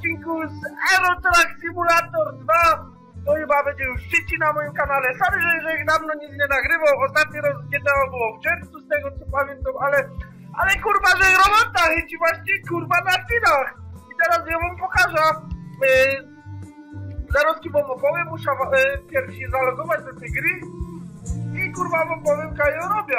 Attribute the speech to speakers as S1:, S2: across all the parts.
S1: odcinku z Euro Truck Simulator 2. To chyba będzie już trzeci na moim kanale. Sorry, że, że dawno nic nie nagrywał. Ostatni raz GTA było w czerwcu, z tego co pamiętam, ale... Ale kurwa, że robota chyci właśnie kurwa na finach. I teraz ja wam pokażę. Yy, zaraz wam opowiem, muszę yy, pierwszy zalogować do tej gry. I kurwa wam powiem, ja robię.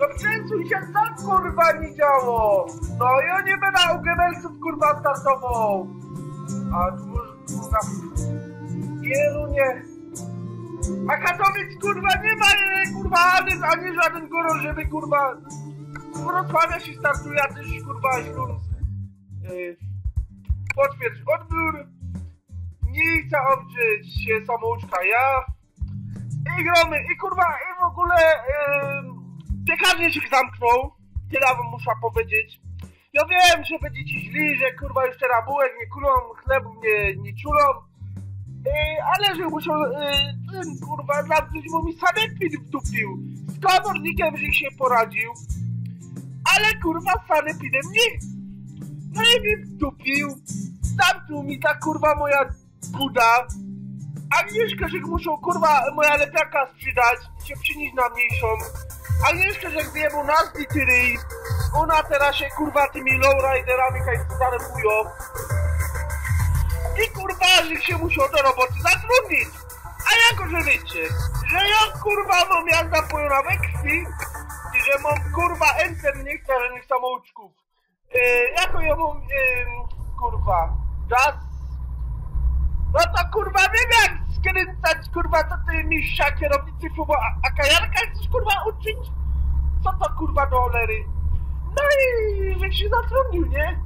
S1: No przesuń się tak kurwa nie działo. No ja nie będę u Gebelsów kurwa startował. A. Wielu nie. A Katowic kurwa nie ma kurwa ani, ani żaden gorąc, żeby kurwa... Wrocławia się startuje, a też kurwa Śląsk. Yy, potwierdź odbiór. Nie chcę odżyć się samouczka ja. I gromy, i kurwa, i w ogóle yy, piekarnie się zamknął. Tyle wam muszę powiedzieć. Ja wiem, że będziecie źli, że kurwa już teraz bułek nie kulą, chlebu nie, nie czulą. Yy, ale że musiał yy, ten kurwa zamknąć, bo mi sanepid wdupił. Z komornikiem, że się poradził. Ale kurwa z sanepidem nie. No i mi wdupił. Zamknął mi ta kurwa moja buda. Agnieszka, że muszą kurwa moja lepiaka sprzedać się przynieść na mniejszą. Agnieszka, że gdy mu nas tyry, ona teraz się kurwa tymi lowriderami kaj zarebują. I kurwa, że się muszą do roboty zatrudnić. A jako, że wiecie, że ja kurwa mam jazda po we krwi i że mam kurwa enter niektórych samouczków. Yy, jako ja mam yy, kurwa gaz no to kurwa wiem jak skręcać kurwa to ty mistrza kierownicy klubu, a, a kajarka chcesz kurwa uczyć? Co to kurwa do olery? No i że się zatrudnił, nie?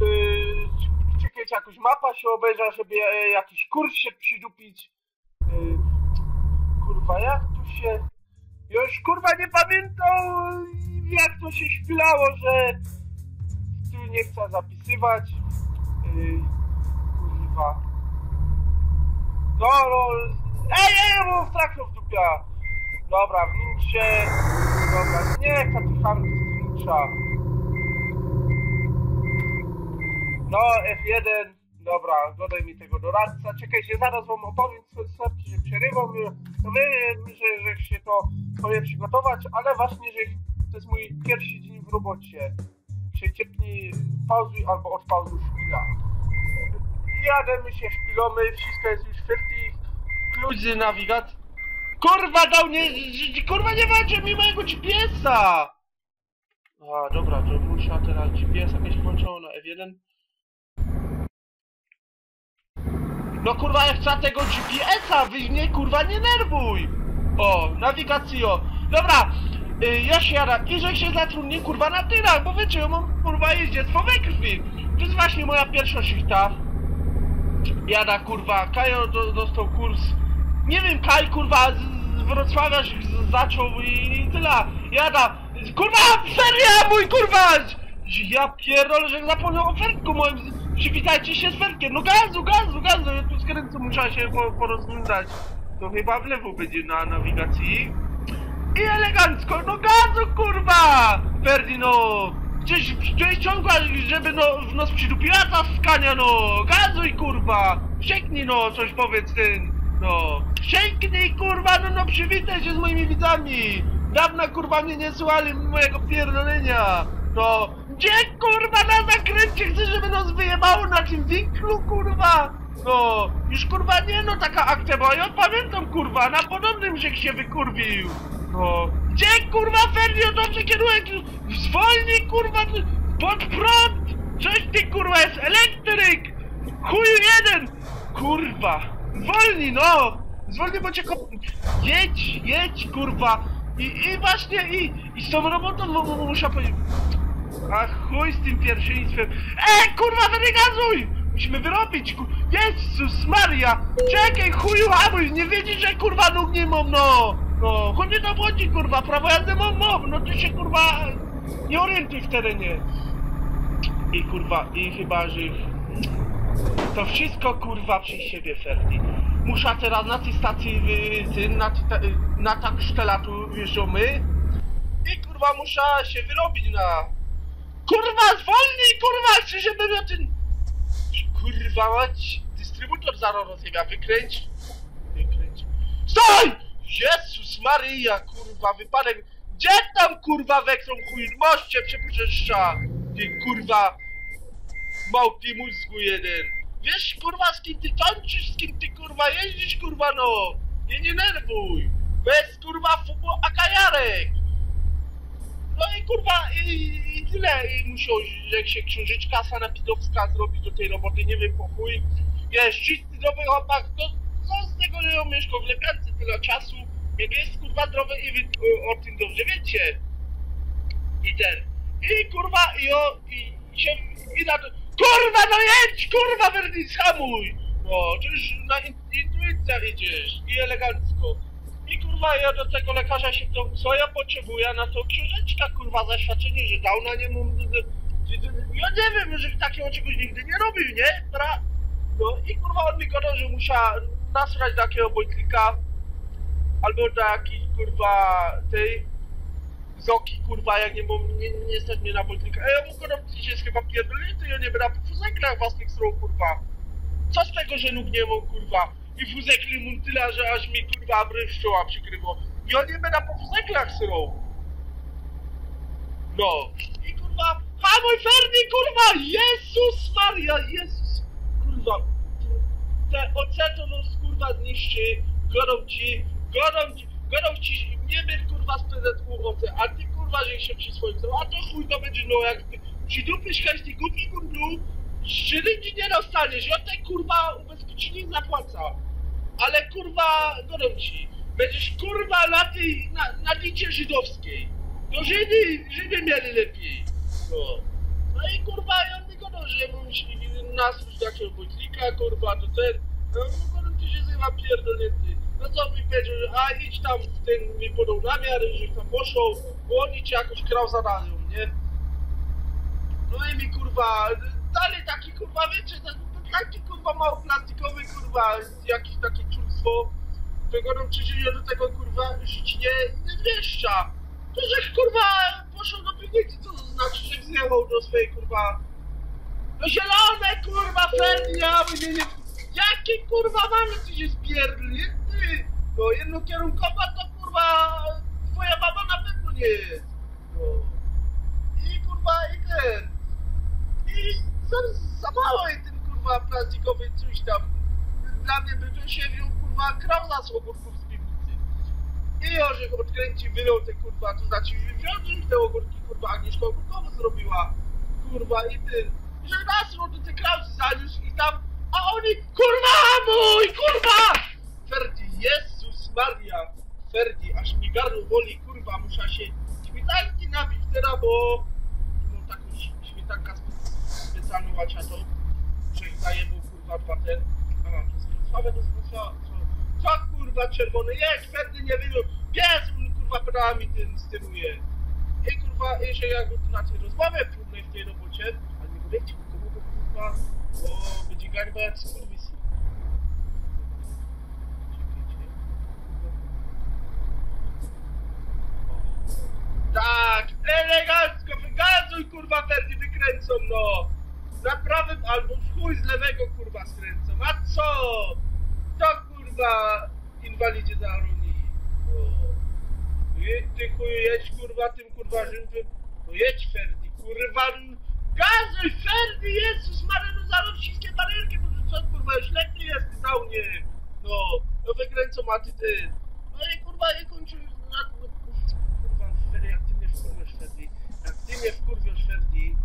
S1: Yy, czekać jakoś mapa się obejrza, żeby e, jakiś kurs się przydupić. Yy, kurwa jak tu się... Już kurwa nie pamiętam jak to się śpilało, że tu nie chcę zapisywać. Yy, kurwa. No, no, ej, ej, bo w traktor dupia. Dobra, wnicz się. Dobra, nie chcę tu sam wnicza. No, F1. Dobra, dodaj mi tego doradca. Czekajcie, zaraz wam opowiem, co starczy się przerywam. No wiem, że, że się to sobie przygotować, ale właśnie, że to jest mój pierwszy dzień w robocie. Przeciepnij, pauzuj albo odpauzuj chwila. Jademy się, szpilamy, wszystko jest już 50. Kluzy nawigat. Kurwa dał nie, kurwa nie walczy mi mojego GPS-a! A, dobra, to muszę teraz GPS jakieś włączono na F1. No kurwa, ja chcę tego GPS-a, wy mnie kurwa nie nerwuj! O, nawigacjo. Dobra, y, ja się jada, i że się zatrudnię kurwa na tyrach, bo wiecie, ja mam kurwa jeździectwo we krwi. To jest właśnie moja pierwsza szychta. Jada kurwa, Kajo do, dostał kurs. Nie wiem, Kaj kurwa z, Wrocławia z, zaczął i, i tyle. Jada, kurwa, seria mój kurwa! Ja pierdolę, że zapomniał ofertku moim. Przywitajcie się z Ferkiem. No gazu, gazu, gazu. Ja tu skręcę, muszę się po, porozglądać. To chyba w lewo będzie na nawigacji. I elegancko, no gazu kurwa! Ferdino! Gdzieś, gdzieś ciągła, żeby no, w nos przydupiła ta skania, no! Gazuj, kurwa! Sięgnij, no, coś powiedz ten, no! Sięgnij, kurwa, no, no, przywitaj się z moimi widzami! Dawno, kurwa, mnie nie słuchali mojego pierdolenia! No! Gdzie, kurwa, na zakręcie chcesz, żeby nas wyjebało na tym winklu, kurwa? No! Już, kurwa, nie, no, taka akcja, bo ja pamiętam, kurwa, na podobnym żech się wykurwił! No! Gdzie, kurwa, Ferdio, dobrze kierunek? Zwolnij, kurwa, pod prąd! Coś ty, kurwa, jest elektryk! Chuju jeden! Kurwa! Zwolnij, no! Zwolnij, bo cię kop... Jedź, jedź, kurwa! I, i właśnie, i, i z tą robotą mu- mu- muszę powiedzieć... A chuj z tym pierwszeństwem. E, kurwa, wygazuj! Musimy wyrobić, kur... Jezus Maria! Czekaj, chuju, hamuj, nie wiedzieć, że kurwa nóg nie mam, no! No, chodź to wchodzi, kurwa, prawo jazdy mam, mam, no ty się, kurwa, nie orientuj w terenie. I kurwa, i chyba, że... To wszystko, kurwa, przez siebie, Ferdi. Muszę teraz na tej stacji, ty, na, tej- na tak sztelatu wjeżdżamy. I kurwa, muszę się wyrobić na... Kurwa, zwolnij, kurwa, chcę, żeby na ten... Kurwa mać, dystrybutor zaro rozjebia, wykręć. Wykręć. Stój! Jezus Maryja, kurwa, wypadek. Gdzie tam kurwa weksą chuj? Moście przepuszcza. Ty kurwa. Małpi mózgu jeden. Wiesz kurwa z kim ty tańczysz, z kim ty kurwa jeździsz kurwa no. Nie nie nerwuj. Bez kurwa fubu akajarek. No i kurwa i, i tyle. I musiał, że się księżyczka sanepidowska zrobić do tej roboty, nie wiem po chuj. Jest czysty zdrowy chłopak, to co z tego, że ją mieszkał w lepiance tyle czasu, jak jest kurwa zdrowy i wy o, tym dobrze wiecie. I ten. I kurwa i o i, się i na to. Kurwa no jedź, kurwa Verdi hamuj! No, to już na in, intuicja idziesz i elegancko. I kurwa ja do tego lekarza się to, co ja potrzebuję, na to książeczka kurwa zaświadczenie, że dał na niemu. Ja nie wiem, że takiego czegoś nigdy nie robił, nie? No i kurwa on mi gadał, że musiał nasrać do takiego bojtlika albo do jakiejś kurwa tej zoki kurwa jak nie mam nie, nie stać mnie na bojtlika. Ej, ja mu się jest chyba pierdolnięty, ja nie będę po fuzeklach własnych stron kurwa. Co z tego, że nóg nie mam kurwa i fuzekli mu tyle, że aż mi kurwa bryż czoła przykryło. I on nie będę po fuzeklach srą. No. I kurwa, hamuj Ferdi kurwa, Jezus Maria, Jezus, kurwa. Te OC zniszczy, godą ci, godą ci, godą ci, nie wiem kurwa z PZU OC, a ty kurwa, że się przy swoim a to chuj to będzie no jak ty, ci dupy szkajski głupi kundlu, szczytki nie dostaniesz, ja tej kurwa ubezpieczenie nie zapłaca. Ale kurwa, godą ci, będziesz kurwa na tej, na, na licie żydowskiej. To Żydy, Żydy mieli lepiej. No. No i kurwa, ja nie godą, że musi nas już takiego bojtlika, kurwa, to ten. No, no zjeba pierdolnięty. No co mi powiedział, że a idź tam, ten mi podał namiar, że tam poszło, bo oni ci jakoś krał zadają, nie? No i mi kurwa, dalej taki kurwa, wiecie, to taki kurwa mało plastikowy kurwa, jakieś takie czulstwo, to godą ci się do tego kurwa żyć nie, nie wieszcza. To, że kurwa poszło do piwnicy, to znaczy, że wzjechał do swojej kurwa... No zielone kurwa Ferdia, mnie nie... Jakie kurwa mamy ty się spierdolnięty? No jednokierunkowa to kurwa twoja baba na pewno nie jest. No. I kurwa i ten. I za, za mało ten kurwa plastikowy coś tam. Dla mnie by się wziął kurwa krawla z ogórków z piwnicy. I orzech odkręci, wyjął te kurwa, to znaczy wziąć te ogórki, kurwa, Agnieszka ogórkowo zrobiła, kurwa, i ty, że nas do te krausy zaniósł i tam, a oni, kurwa, mój, kurwa! Ferdi, Jezus Maria, Ferdi, aż mi gardło boli, kurwa, muszę się śmietanki napić teraz, bo mam taką ś- śmietankę spe- specjalną łaciatą, że ich daje, bo kurwa, dwa ten, a mam to skręcowe do skręcowe, co kurwa czerwony, jedź, Ferdy nie wyjął, pies on, kurwa pedałami tym steruje. I kurwa, jeżeli jakby tu na tej rozmowie próbnej w tej robocie, ale nie bo kurwa, bo będzie garba jak skurwysy. Tak, elegancko, wygazuj kurwa Ferdy, wykręcą no. Na prawym albo w chuj z lewego kurwa skręcą, a co? To kurwa inwalidzie za Aruni. Jedź ty chuj, jedź kurwa tym kurwa żywym. No jedź Ferdi, kurwa. Gazuj Ferdi, Jezus Maria, no zaraz wszystkie barierki, bo co kurwa, już lepiej jest na mnie. No, no wykręcą, a ty ty. No i kurwa, nie kończy na... no, Kurwa, Ferdi, jak ty mnie wkurwiasz Ferdi, jak ty mnie wkurwiasz Ferdi,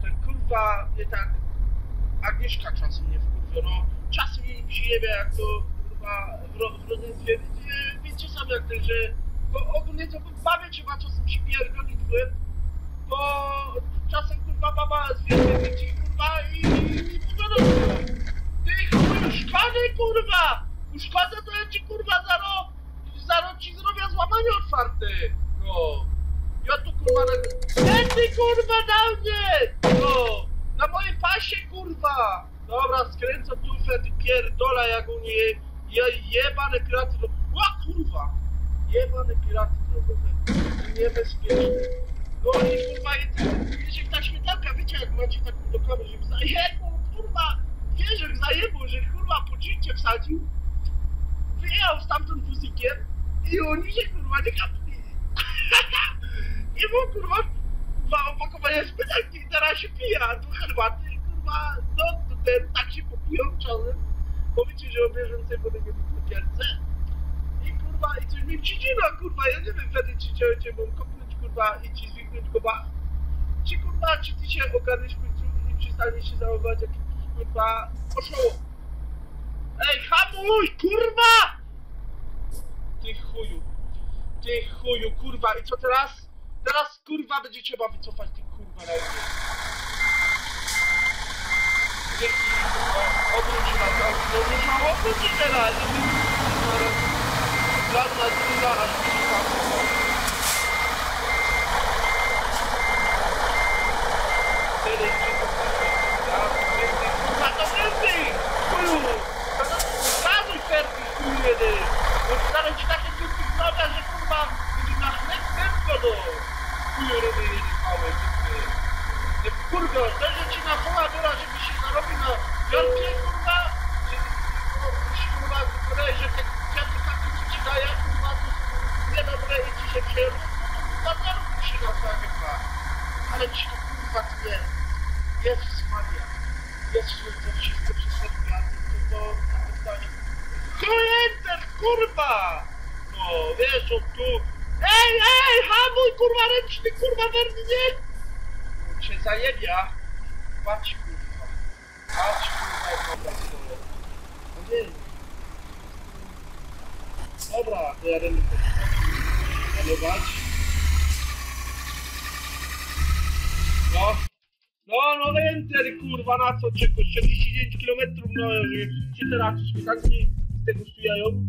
S1: to kurwa, nie tak... Agnieszka czasem mnie wkurwia, no. Czasem jej przyjemia, jak to kurwa w, w rodzeństwie. Wiecie, sami jak to, że bo ogólnie to bawię trzeba czasem się pierdolić w bo czasem kurwa baba z wielkiej dzieci kurwa i i powiadam Ty chuj, szkody kurwa! Uszkodzę to ja ci kurwa zaro, zaro ci zrobię złamanie otwarte! No. Ja tu kurwa na... Ty kurwa na mnie! No! Na mojej pasie kurwa! Dobra, skręcę tu wtedy pierdola jak u nie... Je, jebane piraty. Ła kurwa! Jebane piraty drogowe. Niebezpieczne. Bo oni kurwa, wiesz jak ta śmietanka, wiecie jak macie taką do kamery, że zajebą, kurwa, wiesz jak zajebą, że kurwa poczyncie wsadził, wyjechał stamtąd buzikiem i oni się kurwa nie kapnili. nie było kurwa, ma opakowania z i teraz się pija, tu herbaty i kurwa, no to ten tak się popiją czasem, bo wiecie, że o bieżącej wody nie było w. I kurwa, i coś mi przycina, kurwa, ja nie wiem wtedy czy cię mam kopnąć kurwa i ci zwiknąć koba. Czy kurwa, czy ty się ogarniesz w końcu i przestaniesz się zachowywać jak kurwa oszoło. Ej, hamuj, kurwa! Ty chuju. Ty chuju, kurwa. I co teraz? Teraz, kurwa, będzie trzeba wycofać tych kurwa ręce. Dzięki, kurwa. Obróć się na to. No nie ma obróć się teraz. Nie wiem, kurwa. Żadna druga, aż kurwa. Tyle, czy to ja, więcej, kurwa, to więcej! Chuju! To no, gazuj chuju jeden! Bo ci takie że kurwa, będzie na chleb prędko do chuju robienie nie małe, ty. Nie kurwa, to, ci na poła dora, żeby się zarobił na wielkie, kurwa, że że kurwa, że te kwiaty takie, co ci daje, kurwa, to niedobre i ci się przejmą, to kurwa, się na całe dwa. Ale ci to kurwa tyle. Jezus Maria. Jezus, to wszystko przez to to. Klienter, kurwa! No, wiesz, on tu... Ej, ej, hamuj, kurwa, ręczny, kurwa, wernie! On cię zajebia. Patrz, kurwa. Patrz, kurwa, jak. No wiem. Dobra, to ja będę malować. No. No, no enter, kurwa, na co czekasz? 49 km, no, się teraz śmietanki tego stujają.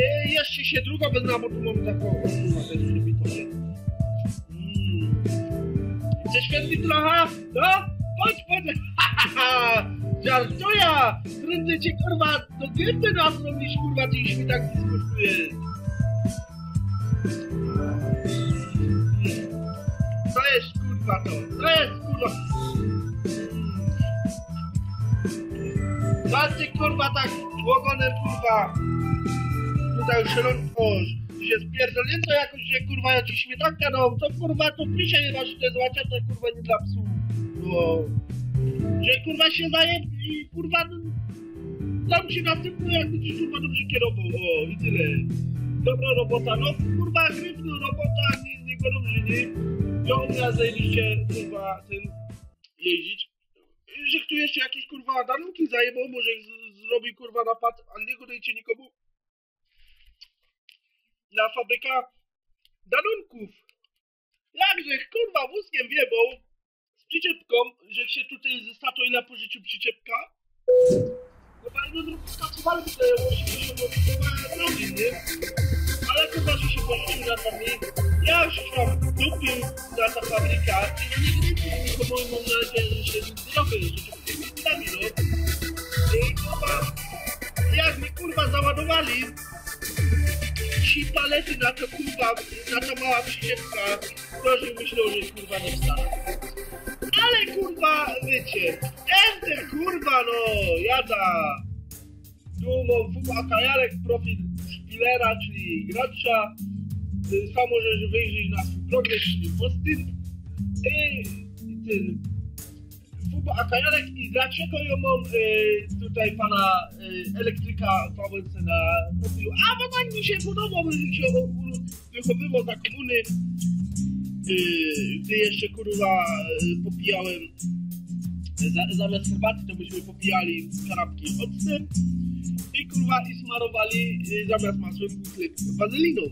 S1: E, jeszcze się druga będę, bo tu mam taką, jest przybitowe. Mm. Chcesz świetli trochę? No? Chodź, chodź. Żartuję! Prędzej cię kurwa do gęby nasną niż kurwa tej świetanki skosztuje. Kurwa to? Co jest kurwa? Ty kurwa tak ogonem kurwa? Tutaj szalonko się spierdolnięto jakoś, że kurwa ja ci śmietanka no to kurwa to prysia nie masz te złacia, to kurwa nie dla psów. No. Że kurwa się zaje i kurwa dam ci następny jak będziesz kurwa dobrze kierował. O i tyle. Dobra robota, no kurwa gryfno robota, nie, nie go dobrze, nie? Umiem zajebiście kurwa ten jeździć. Że tu jeszcze jakieś kurwa darunki zajebał, może zrobi kurwa napad, ale nie godajcie nikomu. Na fabryka darunków. Jakże kurwa wózkiem wiebą z przyczepką, że się tutaj ze Statoila pożyczył przyczepka. Chyba jedno drugie skasowali tutaj 80 kurwa rodzin, nie? Ale chyba, że się pożyczył na nami. Ja już mam dupił na ta fabryka i nie grypę, tylko moim mam nadzieję, że zrobię, to tymi dniami, no. I kurwa, jak mi kurwa załadowali trzy palety na to kurwa, na ta mała przyczepka, to że myślał, że kurwa nie wstanę. Ale kurwa, wiecie, enter kurwa no, jada. Tu mam Fuba Kajarek, profil szpilera, czyli gracza. Sam możesz wyjrzeć na swój progres, czyli postęp. I ten Fuba Akajarek i dlaczego ja mam y, tutaj pana y, elektryka VNC na profilu? A bo tak mi się podoba, bo się wychowywał za komuny. Y, gdy jeszcze kurwa y, popijałem y, za, zamiast herbaty, to byśmy popijali kanapki octem i kurwa i smarowali zamiast masłem butlek wazeliną.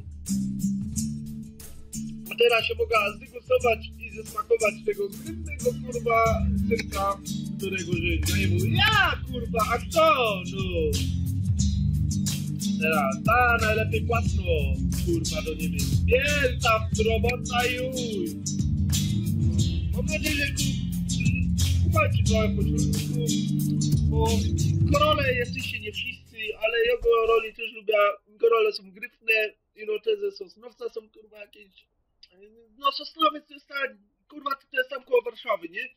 S1: Teraz się mogła zdegustować i zesmakować tego gryfnego kurwa cyrka, którego że zajebał ja kurwa, a kto? No. Teraz ta najlepiej płatno, kurwa do niebie. Wielka robota już. Mam nadzieję, że ku- kumacie trochę po środku, bo korole jesteście nie wszyscy, ale jego roli też lubię. Korole są gryfne i no te ze Sosnowca są kurwa jakieś no Sosnowiec to jest ta, kurwa, to jest tam koło Warszawy, nie?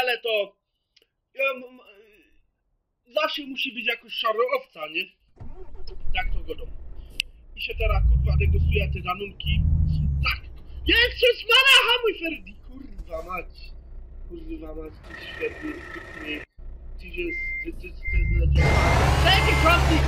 S1: Ale to, ja, m- zawsze musi być jakoś szarowca, nie? Tak to godą. I się teraz, kurwa, negocjuje te danunki. Tak, jak smala, hamuj Ferdi, kurwa mać. Kurwa mać, ty świetny, ty, ty, ty, ty, ty, ty, ty, ty, ty, ty, ty, ty, ty, ty, ty, ty,